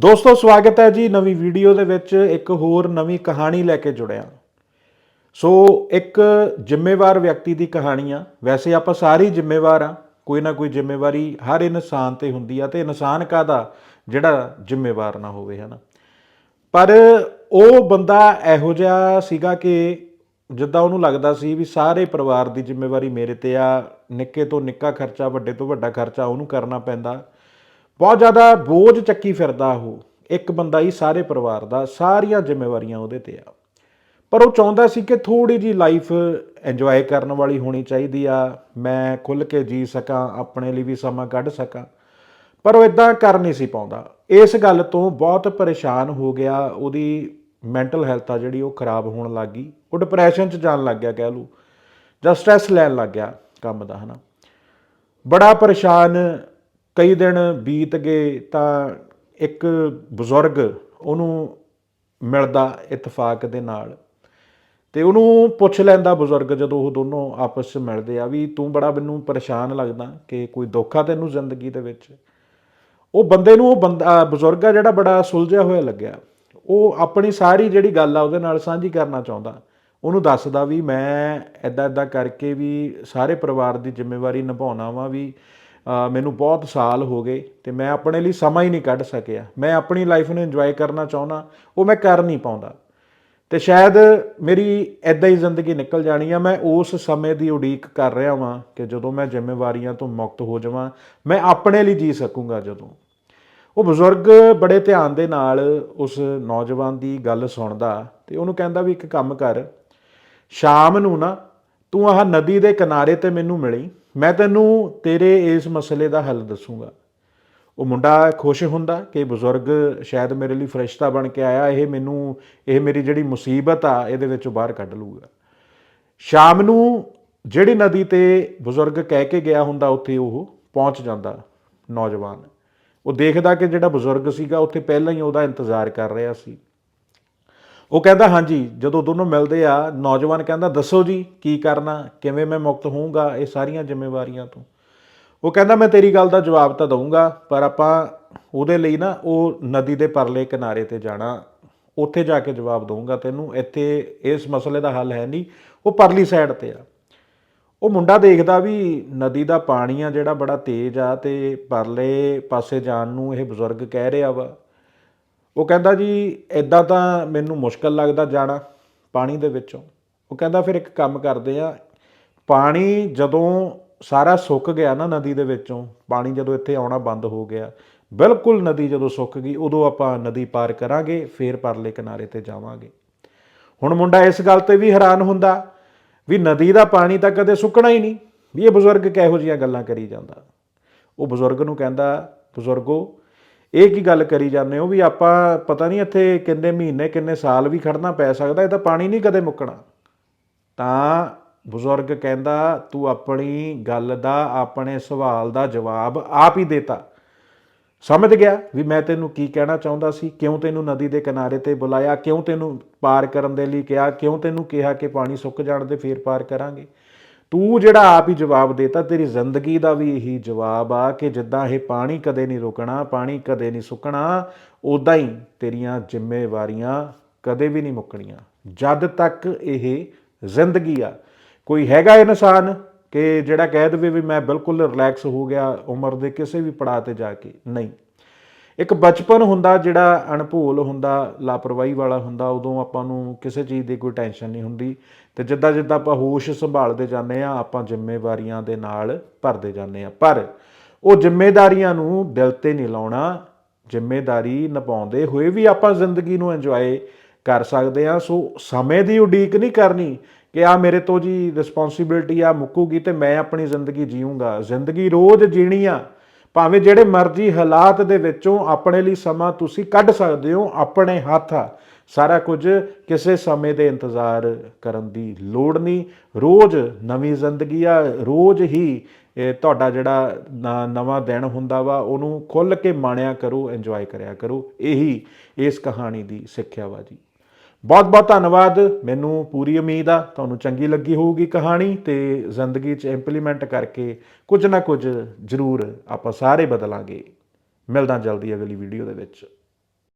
ਦੋਸਤੋ, ਸਵਾਗਤ ਹੈ ਜੀ ਨਵੀਂ ਵੀਡੀਓ ਦੇ ਵਿੱਚ ਇੱਕ ਹੋਰ ਨਵੀਂ ਕਹਾਣੀ ਲੈ ਕੇ ਜੁੜਿਆ ਸੋ, ਇੱਕ ਜ਼ਿੰਮੇਵਾਰ ਵਿਅਕਤੀ ਦੀ ਕਹਾਣੀ ਆ। ਵੈਸੇ ਆਪਾਂ ਸਾਰੇ ਜ਼ਿੰਮੇਵਾਰ ਆ। ਕੋਈ ਨਾ ਕੋਈ ਜ਼ਿੰਮੇਵਾਰੀ ਹਰ ਇਨਸਾਨ ਤੇ ਹੁੰਦੀ ਆ ਤੇ ਇਨਸਾਨ ਕਾਦਾ ਜਿਹੜਾ ਜ਼ਿੰਮੇਵਾਰ ਨਾ ਹੋਵੇ, ਹਨਾ? ਪਰ ਉਹ ਬੰਦਾ ਇਹੋ ਜਿਹਾ ਸੀਗਾ ਕਿ ਜਿੱਦਾਂ ਉਹਨੂੰ ਲੱਗਦਾ ਸੀ ਵੀ ਸਾਰੇ ਪਰਿਵਾਰ ਦੀ ਜ਼ਿੰਮੇਵਾਰੀ ਮੇਰੇ ਤੇ ਆ, ਨਿੱਕੇ ਤੋਂ ਨਿੱਕਾ ਖਰਚਾ, ਵੱਡੇ ਤੋਂ ਵੱਡਾ ਖਰਚਾ ਉਹਨੂੰ ਕਰਨਾ ਪੈਂਦਾ। ਬਹੁਤ ਜ਼ਿਆਦਾ ਬੋਝ ਚੱਕੀ ਫਿਰਦਾ ਉਹ। ਇੱਕ ਬੰਦਾ ਹੀ ਸਾਰੇ ਪਰਿਵਾਰ ਦਾ ਸਾਰੀਆਂ ਜ਼ਿੰਮੇਵਾਰੀਆਂ ਉਹਦੇ ਤੇ ਆ। ਪਰ ਉਹ ਚਾਹੁੰਦਾ ਸੀ ਕਿ ਥੋੜੀ ਜੀ ਲਾਈਫ ਇੰਜੋਏ ਕਰਨ ਵਾਲੀ ਹੋਣੀ ਚਾਹੀਦੀ ਆ। ਮੈਂ ਖੁੱਲ ਕੇ ਜੀ ਸਕਾਂ, ਆਪਣੇ ਲਈ ਵੀ ਸਮਾਂ ਕੱਢ ਸਕਾਂ। ਪਰ ਉਹ ਇਦਾਂ ਕਰ ਨਹੀਂ ਸੀ ਪਾਉਂਦਾ। ਇਸ ਗੱਲ ਤੋਂ ਬਹੁਤ ਪਰੇਸ਼ਾਨ ਹੋ ਗਿਆ। ਉਹਦੀ ਮੈਂਟਲ ਹੈਲਥ ਆ ਜਿਹੜੀ ਉਹ ਖਰਾਬ ਹੋਣ ਲੱਗ ਗਈ। ਉਹ ਡਿਪਰੈਸ਼ਨ 'ਚ ਜਾਣ ਲੱਗ ਗਿਆ ਕਹਿ ਲੂ ਜਾਂ ਸਟ੍ਰੈਸ ਲੈਣ ਲੱਗ ਗਿਆ ਕੰਮ ਦਾ, ਹਨਾ। ਬੜਾ ਪਰੇਸ਼ਾਨ ਕਈ ਦਿਨ ਬੀਤ ਗਏ ਤਾਂ ਇੱਕ ਬਜ਼ੁਰਗ ਉਹਨੂੰ ਮਿਲਦਾ ਇਤਫਾਕ ਦੇ ਨਾਲ ਤੇ ਉਹਨੂੰ ਪੁੱਛ ਲੈਂਦਾ ਬਜ਼ੁਰਗ ਜਦੋਂ ਉਹ ਦੋਨੋਂ ਆਪਸ ਵਿੱਚ ਮਿਲਦੇ ਆ ਵੀ ਤੂੰ ਬੜਾ ਮੈਨੂੰ ਪਰੇਸ਼ਾਨ ਲੱਗਦਾ ਕਿ ਕੋਈ ਦੁੱਖ ਆ ਤੈਨੂੰ ਜ਼ਿੰਦਗੀ ਦੇ ਵਿੱਚ। ਉਹ ਬੰਦੇ ਨੂੰ ਉਹ ਬੰਦਾ ਬਜ਼ੁਰਗ ਆ ਜਿਹੜਾ ਬੜਾ ਸੁਲਝਿਆ ਹੋਇਆ ਲੱਗਿਆ। ਉਹ ਆਪਣੀ ਸਾਰੀ ਜਿਹੜੀ ਗੱਲ ਆ ਉਹਦੇ ਨਾਲ ਸਾਂਝੀ ਕਰਨਾ ਚਾਹੁੰਦਾ। ਉਹਨੂੰ ਦੱਸਦਾ ਵੀ ਮੈਂ ਐਦਾਂ ਐਦਾਂ ਕਰਕੇ ਵੀ ਸਾਰੇ ਪਰਿਵਾਰ ਦੀ ਜ਼ਿੰਮੇਵਾਰੀ ਨਿਭਾਉਣਾ ਵਾ ਵੀ ਮੈਨੂੰ ਬਹੁਤ ਸਾਲ ਹੋ ਗਏ ਤੇ ਮੈਂ ਆਪਣੇ ਲਈ ਸਮਾਂ ਹੀ ਨਹੀਂ ਕੱਢ ਸਕਿਆ। ਮੈਂ ਆਪਣੀ ਲਾਈਫ ਨੂੰ ਇੰਜੋਏ ਕਰਨਾ ਚਾਹੁੰਦਾ, ਉਹ ਮੈਂ ਕਰ ਨਹੀਂ ਪਾਉਂਦਾ। ਤੇ ਸ਼ਾਇਦ ਮੇਰੀ ਐਦਾਂ ਹੀ ਜ਼ਿੰਦਗੀ ਨਿਕਲ ਜਾਣੀ ਆ, ਮੈਂ ਉਸ ਸਮੇਂ ਦੀ ਉਡੀਕ ਕਰ ਰਿਹਾ ਵਾਂ ਕਿ ਜਦੋਂ ਮੈਂ ਜ਼ਿੰਮੇਵਾਰੀਆਂ ਤੋਂ ਮੁਕਤ ਹੋ ਜਾਵਾਂ, ਮੈਂ ਆਪਣੇ ਲਈ ਜੀ ਸਕੂੰਗਾ ਜਦੋਂ। ਉਹ ਬਜ਼ੁਰਗ ਬੜੇ ਧਿਆਨ ਦੇ ਨਾਲ ਉਸ ਨੌਜਵਾਨ ਦੀ ਗੱਲ ਸੁਣਦਾ ਤੇ ਉਹਨੂੰ ਕਹਿੰਦਾ ਵੀ ਇੱਕ ਕੰਮ ਕਰ, ਸ਼ਾਮ ਨੂੰ ਨਾ ਤੂੰ ਆਹ ਨਦੀ ਦੇ ਕਿਨਾਰੇ ਤੇ ਮੈਨੂੰ ਮਿਲੀ। ਮੈਂ ਤੈਨੂੰ ਤੇਰੇ ਇਸ ਮਸਲੇ ਦਾ ਹੱਲ ਦੱਸੂਗਾ। ਉਹ ਮੁੰਡਾ ਖੁਸ਼ ਹੁੰਦਾ ਕਿ ਬਜ਼ੁਰਗ ਸ਼ਾਇਦ ਮੇਰੇ ਲਈ ਫਰਿਸ਼ਤਾ ਬਣ ਕੇ ਆਇਆ, ਇਹ ਮੈਨੂੰ, ਇਹ ਮੇਰੀ ਜਿਹੜੀ ਮੁਸੀਬਤ ਆ, ਇਹਦੇ ਵਿੱਚੋਂ ਬਾਹਰ ਕੱਢ ਲੂਗਾ ਸ਼ਾਮ ਨੂੰ ਜਿਹੜੀ ਨਦੀ ਤੇ ਬਜ਼ੁਰਗ ਕਹਿ ਕੇ ਗਿਆ ਹੁੰਦਾ, ਉੱਥੇ ਉਹ ਪਹੁੰਚ ਜਾਂਦਾ ਨੌਜਵਾਨ। ਉਹ ਦੇਖਦਾ ਕਿ ਜਿਹੜਾ ਬਜ਼ੁਰਗ ਸੀਗਾ, ਉੱਥੇ ਪਹਿਲਾਂ ਹੀ ਉਹਦਾ ਇੰਤਜ਼ਾਰ ਕਰ ਰਿਹਾ ਸੀ। ਉਹ ਕਹਿੰਦਾ, ਹਾਂਜੀ, ਜਦੋਂ ਦੋਨੋਂ ਮਿਲਦੇ ਆ, ਨੌਜਵਾਨ ਕਹਿੰਦਾ, ਦੱਸੋ ਜੀ, ਕੀ ਕਰਨਾ? ਕਿਵੇਂ ਮੈਂ ਮੁਕਤ ਹੋਊਂਗਾ? ਇਹ ਸਾਰੀਆਂ ਜ਼ਿੰਮੇਵਾਰੀਆਂ ਤੋਂ। ਉਹ ਕਹਿੰਦਾ, ਮੈਂ ਤੇਰੀ ਗੱਲ ਦਾ ਜਵਾਬ ਤਾਂ ਦਊਂਗਾ, ਪਰ ਆਪਾਂ ਉਹਦੇ ਲਈ ਨਾ ਉਹ ਨਦੀ ਦੇ ਪਰਲੇ ਕਿਨਾਰੇ ਤੇ ਜਾਣਾ। ਉੱਥੇ ਜਾ ਕੇ ਜਵਾਬ ਦਊਂਗਾ ਤੈਨੂੰ। ਇੱਥੇ ਇਸ ਮਸਲੇ ਦਾ ਹੱਲ ਹੈ ਨਹੀਂ। ਉਹ ਪਰਲੀ ਸਾਈਡ ਤੇ ਆ। ਉਹ ਮੁੰਡਾ ਦੇਖਦਾ ਵੀ ਨਦੀ ਦਾ ਪਾਣੀ ਆ ਜਿਹੜਾ ਬੜਾ ਤੇਜ਼ ਆ ਤੇ ਪਰਲੇ ਪਾਸੇ ਜਾਣ ਨੂੰ ਇਹ ਬਜ਼ੁਰਗ ਕਹਿ ਰਿਹਾ ਵਾ। ਉਹ ਕਹਿੰਦਾ ਜੀ ਐਦਾਂ ਤਾਂ ਮੈਨੂੰ ਮੁਸ਼ਕਲ ਲੱਗਦਾ ਜਾਣਾ ਪਾਣੀ ਦੇ ਵਿੱਚੋਂ। ਉਹ ਕਹਿੰਦਾ ਫਿਰ ਇੱਕ ਕੰਮ ਕਰਦੇ ਆ, ਪਾਣੀ ਜਦੋਂ ਸਾਰਾ ਸੁੱਕ ਗਿਆ ਨਾ ਨਦੀ ਦੇ ਵਿੱਚੋਂ, ਪਾਣੀ ਜਦੋਂ ਇੱਥੇ ਆਉਣਾ ਬੰਦ ਹੋ ਗਿਆ, ਬਿਲਕੁਲ ਨਦੀ ਜਦੋਂ ਸੁੱਕ ਗਈ, ਉਦੋਂ ਆਪਾਂ ਨਦੀ ਪਾਰ ਕਰਾਂਗੇ, ਫੇਰ ਪਰਲੇ ਕਿਨਾਰੇ ਤੇ ਜਾਵਾਂਗੇ। ਹੁਣ ਮੁੰਡਾ ਇਸ ਗੱਲ ਤੇ ਵੀ ਹੈਰਾਨ ਹੁੰਦਾ ਵੀ ਨਦੀ ਦਾ ਪਾਣੀ ਤਾਂ ਕਦੇ ਸੁੱਕਣਾ ਹੀ ਨਹੀਂ, ਵੀ ਇਹ ਬਜ਼ੁਰਗ ਕਿਹੋ ਜੀਆਂ ਗੱਲਾਂ ਕਰੀ ਜਾਂਦਾ। ਉਹ ਬਜ਼ੁਰਗ ਨੂੰ ਕਹਿੰਦਾ, ਬਜ਼ੁਰਗੋ ਇਹ ਕੀ ਗੱਲ ਕਰੀ ਜਾਂਦੇ ਹੋ ਵੀ ਆਪਾਂ ਪਤਾ ਨਹੀਂ ਇੱਥੇ ਕਿੰਨੇ ਮਹੀਨੇ, ਕਿੰਨੇ ਸਾਲ ਵੀ ਖੜਨਾ ਪੈ ਸਕਦਾ, ਇਹ ਤਾਂ ਪਾਣੀ ਨਹੀਂ ਕਦੇ ਮੁੱਕਣਾ। ਤਾਂ ਬਜ਼ੁਰਗ ਕਹਿੰਦਾ, ਤੂੰ ਆਪਣੀ ਗੱਲ ਦਾ, ਆਪਣੇ ਸਵਾਲ ਦਾ ਜਵਾਬ ਆਪ ਹੀ ਦੇਤਾ। ਸਮਝ ਗਿਆ ਵੀ ਮੈਂ ਤੈਨੂੰ ਕੀ ਕਹਿਣਾ ਚਾਹੁੰਦਾ ਸੀ, ਕਿਉਂ ਤੈਨੂੰ ਨਦੀ ਦੇ ਕਿਨਾਰੇ ਤੇ ਬੁਲਾਇਆ, ਕਿਉਂ ਤੈਨੂੰ ਪਾਰ ਕਰਨ ਦੇ ਲਈ ਕਿਹਾ, ਕਿਉਂ ਤੈਨੂੰ ਕਿਹਾ ਕਿ ਪਾਣੀ ਸੁੱਕ ਜਾਣ ਦੇ ਫੇਰ ਪਾਰ ਕਰਾਂਗੇ। ਤੂੰ ਜਿਹੜਾ ਆਪ ਹੀ ਜਵਾਬ ਦੇਤਾ, ਤੇਰੀ ਜ਼ਿੰਦਗੀ ਦਾ ਵੀ ਇਹੀ ਜਵਾਬ ਆ ਕਿ ਜਿੱਦਾਂ ਇਹ ਪਾਣੀ ਕਦੇ ਨਹੀਂ ਰੁਕਣਾ, ਪਾਣੀ ਕਦੇ ਨਹੀਂ ਸੁੱਕਣਾ ਉਦਾਂ ਹੀ ਤੇਰੀਆਂ ਜ਼ਿੰਮੇਵਾਰੀਆਂ ਕਦੇ ਵੀ ਨਹੀਂ ਮੁੱਕਣੀਆਂ। ਜਦ ਤੱਕ ਇਹ ਜ਼ਿੰਦਗੀ ਆ। ਕੋਈ ਹੈਗਾ ਇਨਸਾਨ ਕਿ ਜਿਹੜਾ ਕਹਿ ਦੇਵੇ ਵੀ ਮੈਂ ਬਿਲਕੁਲ ਰਿਲੈਕਸ ਹੋ ਗਿਆ ਉਮਰ ਦੇ ਕਿਸੇ ਵੀ ਪੜਾਅ ਤੇ ਜਾ ਕੇ? ਨਹੀਂ। ਇੱਕ ਬਚਪਨ ਹੁੰਦਾ ਜਿਹੜਾ ਅਣਭੋਲ ਹੁੰਦਾ, ਲਾਪਰਵਾਹੀ ਵਾਲਾ ਹੁੰਦਾ, ਉਦੋਂ ਆਪਾਂ ਨੂੰ ਕਿਸੇ ਚੀਜ਼ ਦੀ ਕੋਈ ਟੈਨਸ਼ਨ ਨਹੀਂ ਹੁੰਦੀ ਤੇ ਜਿੱਦਾਂ ਜਿੱਦਾਂ ਆਪਾਂ ਹੋਸ਼ ਸੰਭਾਲਦੇ ਜਾਂਦੇ ਆ ਆਪਾਂ ਜ਼ਿੰਮੇਵਾਰੀਆਂ ਦੇ ਨਾਲ ਭਰਦੇ ਜਾਂਦੇ ਆ ਪਰ ਉਹ ਜ਼ਿੰਮੇਵਾਰੀਆਂ ਨੂੰ ਦਿਲ ਤੇ ਨਹੀਂ ਲਾਉਣਾ ਜ਼ਿੰਮੇਵਾਰੀ ਨਿਭਾਉਂਦੇ ਹੋਏ ਵੀ ਆਪਾਂ ਜ਼ਿੰਦਗੀ ਨੂੰ ਇੰਜੋਏ ਕਰ ਸਕਦੇ ਆ ਸੋ ਸਮੇਂ ਦੀ ਉਡੀਕ ਨਹੀਂ ਕਰਨੀ ਕਿ ਆ ਮੇਰੇ ਤੋਂ ਜੀ ਰਿਸਪੌਂਸਿਬਿਲਟੀ ਆ ਮੁੱਕੂਗੀ ਤੇ ਮੈਂ ਆਪਣੀ ਜ਼ਿੰਦਗੀ ਜੀਊਂਗਾ। ਜ਼ਿੰਦਗੀ ਰੋਜ਼ ਜੀਣੀ ਆ ਭਾਵੇਂ ਜਿਹੜੇ ਮਰਜ਼ੀ ਹਾਲਾਤ ਦੇ ਵਿੱਚੋਂ ਆਪਣੇ ਲਈ ਸਮਾਂ ਤੁਸੀਂ ਕੱਢ ਸਕਦੇ ਹੋ, ਆਪਣੇ ਹੱਥ ਆ। ਸਾਰਾ ਕੁਝ ਕਿਸੇ ਸਮੇਂ ਦੇ ਇੰਤਜ਼ਾਰ ਕਰਨ ਦੀ ਲੋੜ ਨਹੀਂ। ਰੋਜ਼ ਨਵੀਂ ਜ਼ਿੰਦਗੀ ਆ, ਰੋਜ਼ ਹੀ ਤੁਹਾਡਾ ਜਿਹੜਾ ਨਵਾਂ ਦਿਨ ਹੁੰਦਾ ਵਾ, ਉਹਨੂੰ ਖੁੱਲ ਕੇ ਮਾਣਿਆ ਕਰੋ ਇੰਜੋਏ ਕਰਿਆ ਕਰੋ। ਇਹੀ ਇਸ ਕਹਾਣੀ ਦੀ ਸਿੱਖਿਆ ਵਾ ਜੀ। ਬਹੁਤ ਬਹੁਤ ਧੰਨਵਾਦ। ਮੈਨੂੰ ਪੂਰੀ ਉਮੀਦ ਆ, ਤੁਹਾਨੂੰ ਚੰਗੀ ਲੱਗੀ ਹੋਊਗੀ ਕਹਾਣੀ ਤੇ ਜ਼ਿੰਦਗੀ 'ਚ ਇੰਪਲੀਮੈਂਟ ਕਰਕੇ ਕੁਝ ਨਾ ਕੁਝ ਜ਼ਰੂਰ ਆਪਾਂ ਸਾਰੇ ਬਦਲਾਂਗੇ। ਮਿਲਦਾ ਜਲਦੀ ਅਗਲੀ ਵੀਡੀਓ ਦੇ ਵਿੱਚ।